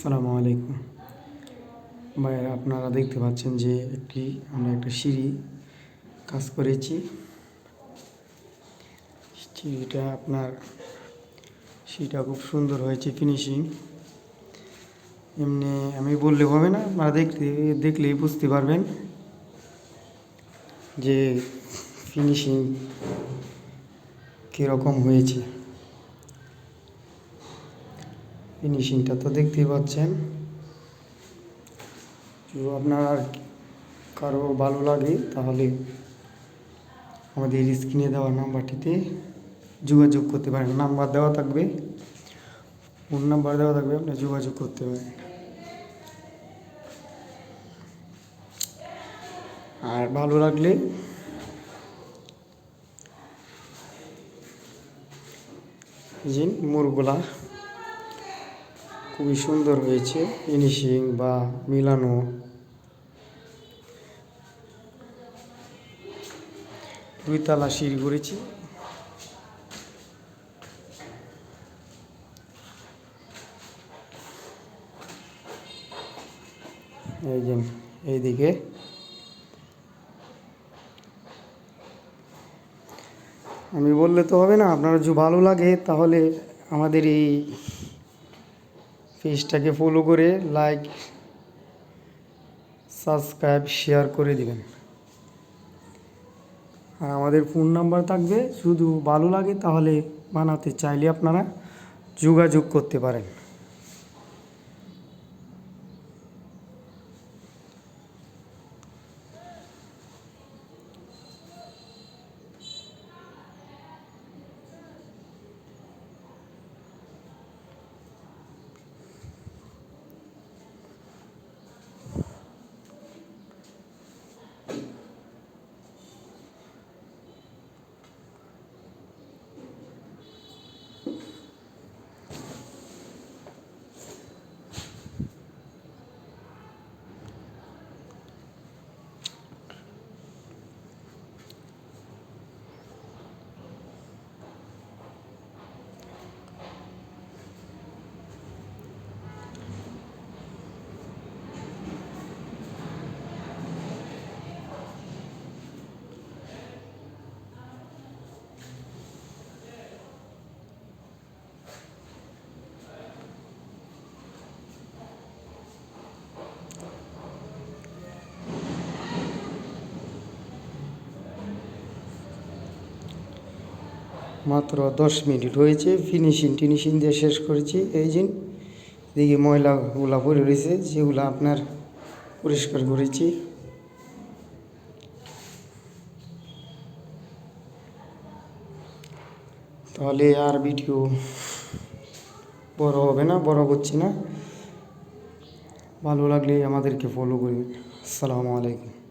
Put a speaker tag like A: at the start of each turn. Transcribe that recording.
A: আসসালামু আলাইকুম। ভাইয়েরা, আপনারা দেখতে পাচ্ছেন যে একটি, আমরা একটা সিঁড়ি কাজ করেছি। সিঁড়িটা আপনার, সিঁড়িটা খুব সুন্দর হয়েছে ফিনিশিং এমনি আমি বললে হবে না, আপনারা দেখলে দেখলেই বুঝতে পারবেন যে ফিনিশিং কীরকম হয়েছে। ফিনিশিংটা তো দেখতেই পাচ্ছেন। তো আপনার কারও ভালো লাগে, তাহলে আমাদের স্ক্রিনে দেওয়া নাম্বারটিতে যোগাযোগ করতে পারেন। নাম্বার দেওয়া থাকবে, ফোন নাম্বার দেওয়া থাকবে, আপনি যোগাযোগ করতে পারেন। আর ভালো লাগলে যে মোরগুলা খুবই সুন্দর হয়েছে ফিনিশিং বা মিলানো। দুই তালা সিঁড়ি করেছি। এই যে এইদিকে। আমি বললে তো হবে না, আপনার যদি ভালো লাগে তাহলে আমাদের এই পেজটাকে ফলো করে লাইক সাবস্ক্রাইব শেয়ার করে দিবেন। আর আমাদের ফোন নাম্বার থাকবে, শুধু ভালো লাগে তাহলে বানাতে চাইলে আপনারা যোগাযোগ করতে পারেন। মাত্র দশ মিনিট হয়েছে ফিনিশিং টিনিশিং দিয়ে শেষ করেছি। এই যে, এদিকে ময়লাগুলা পড়ে রয়েছে, যেগুলো আপনার পরিষ্কার করেছি। তাহলে আর ভিডিও বড় হবে না, বড় করছি না। ভালো লাগলে আমাদেরকে ফলো করবেন। আসসালামু আলাইকুম।